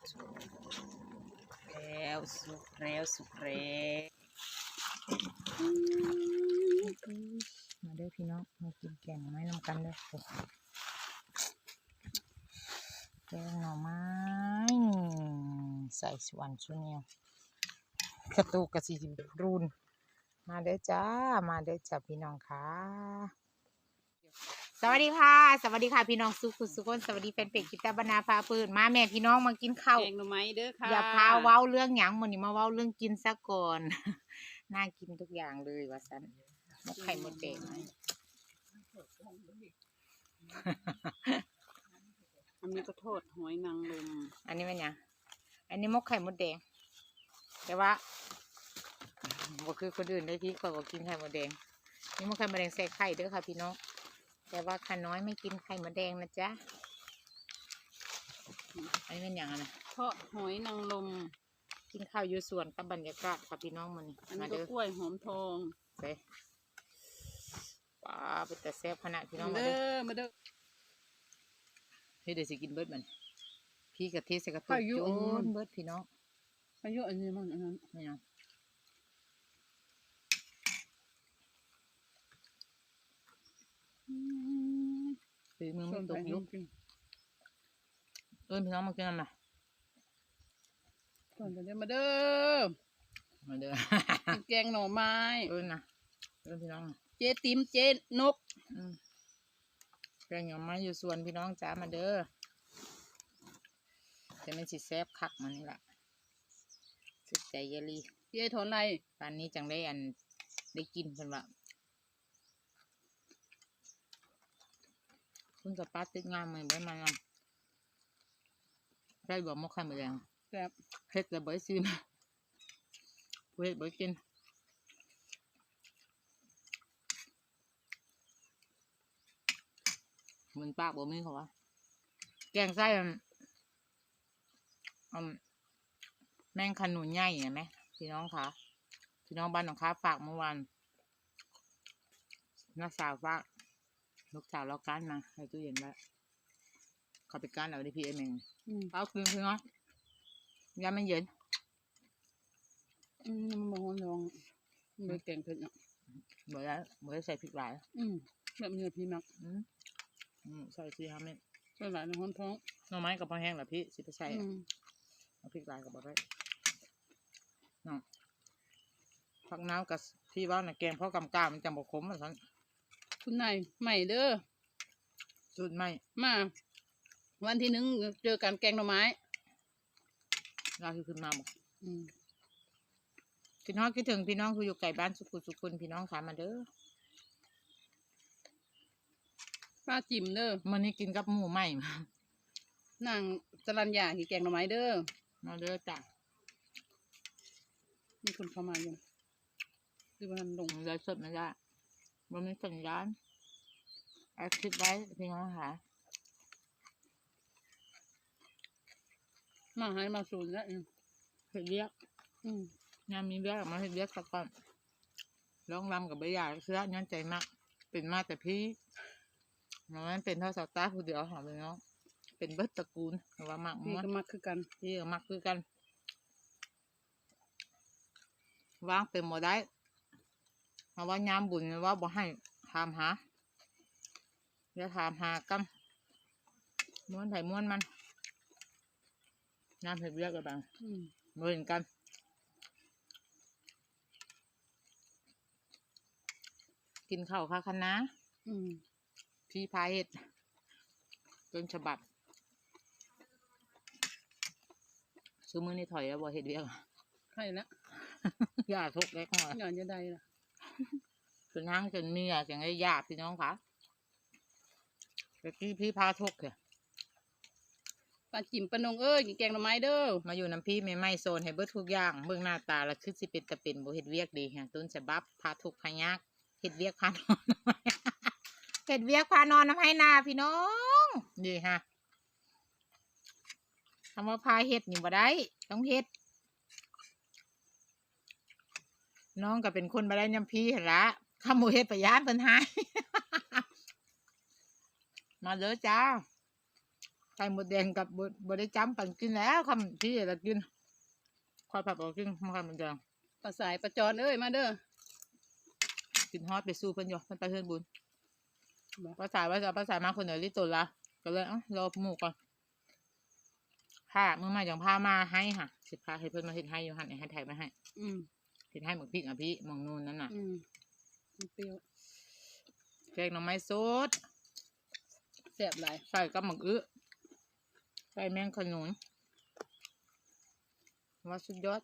แล้วสุกแล้วสุกแล้วมาเด้อพี่น้องมากินแกงหน่อไม้นำกันเด้อโอ้แกงหน่อไม้ใส่สวนชุเนียวกระตุกกระสีรุนมาเด้อจ้า มาเด้อจ้าพี่น้องค่ะ สวัสดีค่ะ สวัสดีค่ะพี่น้องสุขุสุขคนสวัสดีแฟนเพจกิตาบรรณาพาปืนมาแม่พี่น้องมากินข้าวแกงหน่อไม้เด้อค่ะอย่าพาเว้าเรื่องหยังมันนี่มาเว้าเรื่องกินซะก่อนน่ากินทุกอย่างเลยว่าสันมกไข่มดแดงอันนี้ก็โทษหอยนางรมอันนี้เป็นหยังอันนี้มกไข่มดแดง แต่ว่าบ่คือคนอื่นได้ที่เขาบอกกินไข่มดแดงนี่มกไข่มดแดงใส่ไข่เด้อค่ะพี่น้อง แต่ว่าข้าน้อยไม่กินไข่มดแดงนะจ๊ะอันนี้เป็นหยังอะนะเพราะหอยนางรมกินข้าวอยู่สวนกับบรรยากาศค่ะพี่น้องมันอันมานี้ก็เด้อกล้วยหอมทองเซ่ป้าเป็นแต่แซ่บขนาดพี่น้องมาเด้เด้ออมาเด้อ เฮ้ยเดี๋ยวสิกินเบิดมันพี่กะทิใส่กระตุกพายุจุอ่อนนเบิดพี่น้องอายุอันนี้มันอันนั้น นี่เนาะ ฝีมือส่ไม่วนตไปกให้ยุกกินเอิ้นพี่น้องมากินกันมาส่วนไปเด้อมาเด้อมาเด้อกินแกงหน่อไม้เอิ้นนะเอิ้นพี่น้องมาเจ๊ติ๋มเจ๊นกอืมแกงหน่อไม้อยู่สวนพี่น้องจ้ามาเด้อจะไม่นสิแซ่บคักมันนี่แหละสุดใจเยลีเจ๊ถอนไรปานนี้จังได้อันได้กินเพิ่นว่า คุณกับป้าติดงานมือบ่ได้มางานได้บอกมกไข่มดแดงแบบเฮ็ดแล้วบ่ได้ซื้อมาผู้เฮ็ดบ่ได้กินเหมือนปากบ่มีเขาว่าแกงไส้อันอันแมงขนุนใหญ่เห็นไหมพี่น้องคะพี่น้องบ้านหนองค้าฝากเมื่อวานนักสาวฝาก ลูกสาวเราก้านมาให้ตู้เย็นไว้เขาไปก้านเอาได้พี่เอ็มเองอืมเอาคืนพี่น้องยามันเย็นอืมมันบอกว่าลองเบอร์แกงเผ็ดเนาะบ่ได้บ่ได้ใส่พริกหลายอืมแบบนี้พี่มักอืมอืมใส่สี่ห้าเม็ดส่วนหลายในห้องท้องหน่อไม้กับพอแห้งเหรอพี่สิไปใส่อืมเอาพริกหลายกับบ่ได้น้องผักน้ำกับพี่ว่าน่ะแกงเพราะกำกามันจำบ่ขมอะสัน คุณนายใหม่เด้อสูตรไม่มา วันที่หนึ่งเจอกันแกงหน่อไม้เราคือขึ้นมาบอกอืมคิดฮอดคิดถึงพี่น้องคืออยู่ไกลบ้านสุขุสุขุนพี่น้องขามาเด้อป้าจิ๋มเด้อมื้อนี้กินกับหมูใหม่นางสรัญญาที่แกงหน่อไม้เด้อมาเด้อจ้ะมีคนเข้ามาอยู่คือมันลงมันเลยสดไม่ได้ บ่มีสัญญาณเอาคลิปไว้พี่น้องค่ะ มาให้มาสูนแล้วอืมเฮ็ดเรียกอืมงานมีเรียกออกมาเฮ็ดเรียกสักก่อนร้องรำกับใบหยาเสื้อย้อนใจมาก เป็นมาแต่พี่มันเป็นเท่าสาวตาผู้เดียวหอมเลยเนาะเป็นเบิดตระกูลแต่ว่ามากพี่ม้วนก็มักคือกันพี่ก็มักคือกันวางเต็มหมดได้เพราะว่ายามบุญว่าบ่ให้ถามหาอย่าถามหากันม้วนไผ่ม้วนมันยามเห็ดเรียกกันบ้างอืมเหมือนกันกินข้าวค่ะคณะอืมพี่พายเห็ดต้นฉบับซื้อมือนี่ถอยแล้วบ่เห็ดเวียกใช่ละย่าทุกเล็กหน่อยงานจะได้ละ จนนั่งจนเมียจังไอ้ยาพี่น้องค่ะเมื่อกี้พี่พาทุกเถอะป้าจิ๋มปานงเอ้ยกินแกงหน่อไม้เด้อ มาอยู่น้ำพี่ไม่ไม่โซนให้เบิดทุกอย่างเบิ่งหน้าตาแล้วคือสิเป็นตะเป็นบ่เห็ดเวียกดีฮะต้นฉบับพาทุกพายากเห็ดเวียกพานอนเห็ดเวียกพานอนน้ำให้นาพี่น้องนี่ฮะคำว่าพาเห็ดนี่บ่ได้ ต้องเห็ด น้องก็เป็นคนบ่ได้ยำพี่หั่นละขโมยเห็ดไปย่านเพิ่นหายมาเด้อจ้าข่หมดแดงกับบบ่ได้จำปันกินแล้วคำที่เรากินคอยผัดออกกินมาไข่หมดแดงปลาสายปลาจอนเอ้ยมาเด้อกินฮอตไปสู้เพิ่นอยู่เพิ่นไปเพิ่นบุญบ่ภาษาว่าจะภาษามาคนเดียวที่ตุละก็เลยเอ้ารอหมู่ก่อนค่ะเมื่อมาอย่างพามาให้ค่ะสิพาให้เพิ่นมาเฮ็ดให้อยู่หั่นให้ไทยมาให้ อืม เฮ็ดให้หมึกพริกอะพี่หมองนูนนั่นน่ะอืมมันเปรี้ยวแกงหน่อไม้สดแซ่บหลายใส่กับหมึกอื้อใส่แมงขนุนว่าสุดยอด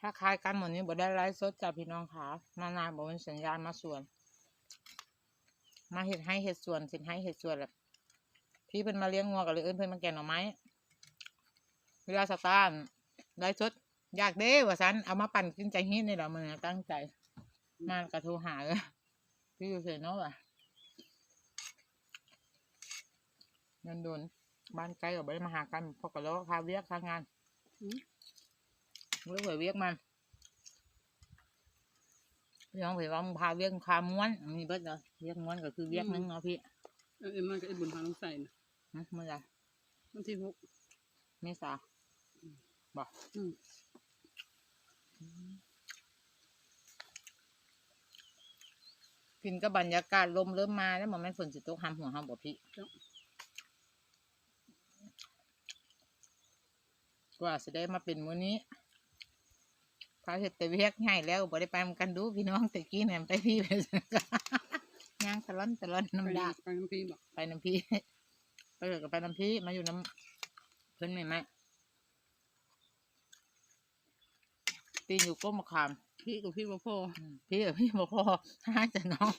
ถ้าคล้ายกันหมดนี้บ่ได้ไลฟ์สดจ้าพี่น้องค่ะมานานบ่เป็นสัญญาณมาส่วน มาเห็ดให้เห็ดส่วนสิให้เห็ดส่วนแหละพี่เพิ่นมาเลี้ยงงัวก็เลยเอิ้นเพิ่นมาแกงหน่อไม้เวลาสตาร์ทไลฟ์สด อยากเด้ว่าซันเอามาปั่นกินใจฮิตนี่แหละมือตั้งใจ มากระโทรหาเลยพี่อยู่เฉยเนาะว่ะเงินโดนบ้านไกลกับบ่ได้มาหากันเพราะก็แล้วพาเวียกทางงานอืมเรื่องเวียกมันพี่น้องเผยว่ามึงพาเวียกพาม้วนอันนี้เบิดเนาะเวียกม้วนก็คือเวียกนึงเนาะพี่เออเอ็มมันก็ไอ้บุญพาลงใส่นะหึเมื่อไหรวันที่หกเมษาบอก อืมกินกับบรรยากาศลมเริ่มมาแล้วมันไม่นฝนสิตกห้ามหัวห้ามบ่พี่กว่าจะได้มาเป็นมื้อนี้พาเห็ดแต่เวียกง่ายแล้วบ่ได้ไปนำกันดูพี่น้องแต่กี้เนี่ยไปพี่ไปย่างตะล่อนตะล่อนไปน้ำดาไปน้ำพีบอกไปน้ำพี่ไปเกิดกับไปน้ำพี่มาอยู่น้ำเพิ่นไหมไหม ตีนอยู่ก้มมะขามพี่กับพี่บ่พออืมพี่กับพี่บอกพอห้าจะน้อง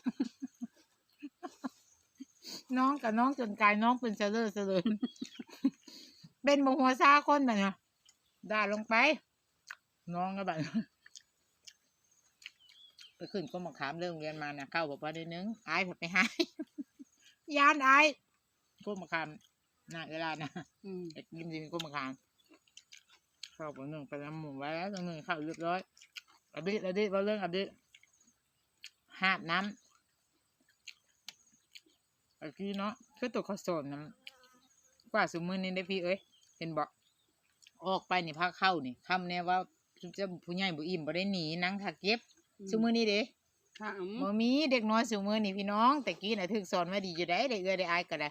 น้องกับน้องจนกลายน้องเป็นเสลอเสลอเป็นบงหัวซาคนแบบเนี้ยด่าลงไป น้องก็แบบไปขึ้นก็มาขามเรื่องเรียนมานะเข้าบอกว่าได้นึงอายผมไปหายยานอายก็มาขามหน้าเวลานะอืมเอ็ดยิ้มยิ้มก็มาขามเข้าบอกหนึ่งไปน้ำหมูไว้แล้วตรงหนึ่งเข้าเรียบร้อยอดิอดิเราเรื่องอดิหาบน้ำไอ้กี้เนาะคือตัวเขาสอนน้ำกว่าสมมือนี่ได้พี่เอ้ยเห็นบอกออกไปนี่พาเข้านี่คำเนี่ยว่าจะผู้ใหญ่บุอิ่มบ่ได้หนีนั่งถักเก็บสมมือนี่เด้ถ้าอืมบ่มีเด็กน้อยสูมือนี่พี่น้องแต่กี้น่ะถึกสอนมาดีอยู่ได้ได้เอื้อได้อายก็ได้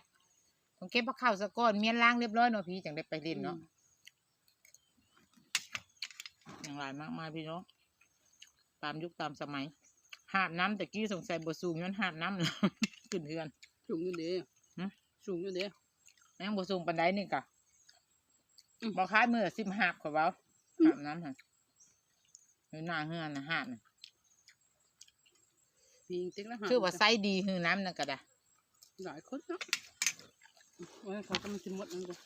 ต้องเก็บผักข้าวซะก่อนเมียนล้างเรียบร้อยเนาะพี่จังได้ไปเล่นเนาะ อย่างไรมากมายพี่น้องตามยุคตามสมัย หาบน้ำแต่กี้สงสัยบ่สูงย้อนหาบน้ำเลยขึ้นเฮือนสูงอยู่เด้หึสูงอยู่เด้ยังบ่สูงปานใดนี่กะอืมบ่คล้ายมือสิบหาบกว่าเว้าหาบน้ำหั่นอยู่หน้าเฮือนน่ะหาบน่ะพี่ติ๊กแล้วหาคือว่าไซส์ดีคือน้ำนั่นก็ได้หลายคนเนาะโอ้ยเขาก็มากินหมดนั่นจ้ะ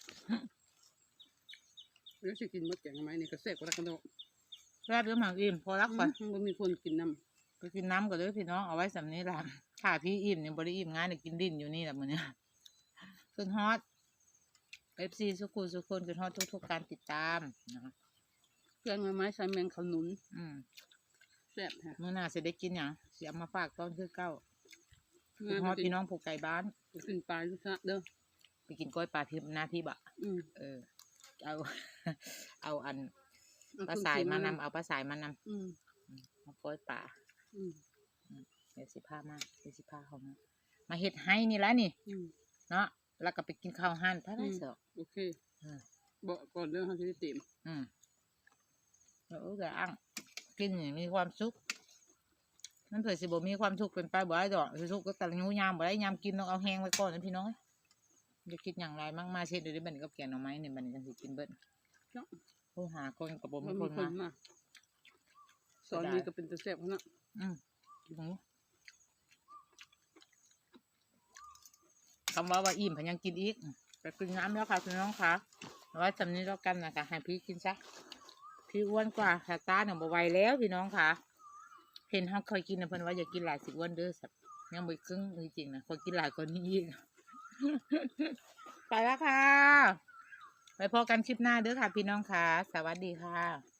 เดี๋ยวสิกินหมดแกงทำไมนี่ก็แซ่บกว่าตะกันโด แรบเรื่องหมากอิ่มพอรักไปอืมบ่มีคนกินน้ไปกินน้ำก่อนเลยพี่น้องเอาไว้สำนี้ละค่ะพี่อิ่มเนี่ยบริอิ่มงานเดี๋ยวกินดินอยู่นี่แหละมื้อเนี้ยขึ้นฮอตเอฟซีสุขุสุขคนขึ้นฮอตทุกๆการติดตามนะคะำแกงหน่อไม้ใส่แมงขนุน อืมแซ่บฮะเมื่อหน้าจะได้กินอย่างเสียมาฝากตอนคือเก้าขึ้งานนฮอตไปกิพี่นน้องผูกไก่บ้านไปกินปลาลูกซะเด้อไปกินกล้อยปลาทิพย์หน้าที่บะอืมเออเอาเอาอันเอ ปลาคุณสายกิมานำเอาปลาสายมานอืมำเอากล้อยปลาอืมเดี๋ยวสิพามาเดี๋ยวสิพาเขามามาเฮ็ดให้นี่ละนี่อืม เนาะแล้วก็ไปกินข้าวหั่นพระไรเสอะโอเคอืม บอกก่อนเรื่องเขาจะได้เต็มอืมแล้วก็อ้างกินอย่างมีความสุขนั่นเผื่อสิบ่มีความสุขเป็นไปบ่ได้ดอกสิสุขก็แต่ละงูยามบ่ได้ยามกินต้องเอาแห้งไว้ก่อนนะพี่น้องอย่าคิดอย่างไรมากมาเช่นเดี๋ยวนี้บัดนกับแกงหน่อไม้เนี่ยบัดนจังสิกินเบิด เนาะ โทรหาคนกับบ่มีมันคมีนคนมามาสอนนี้ก็เป็นตัวแซ่บเขาเนาะอืมกินหมูคำว่าว่าอิ่มพนยังกินอีกไปกินน้ำแล้วค่ะพี่น้องค่ะเอาไว้สำนี้แล้วกันนะคะให้พี่กินซะพี่อ้วนกว่าค่ะตาเนี่ยบ่ไหวแล้วพี่น้องค่ะ เห็นเขาเคยกินนะเพิ่นว่าอย่ากินหลายสิอ้วนเด้อสับยังบ่ครึ่งจริงๆนะคนกินหลายกว่านี้อีกไปแล้วค่ะ ไว้พอกันคลิปหน้าเด้อค่ะพี่น้องค่ะ สวัสดีค่ะ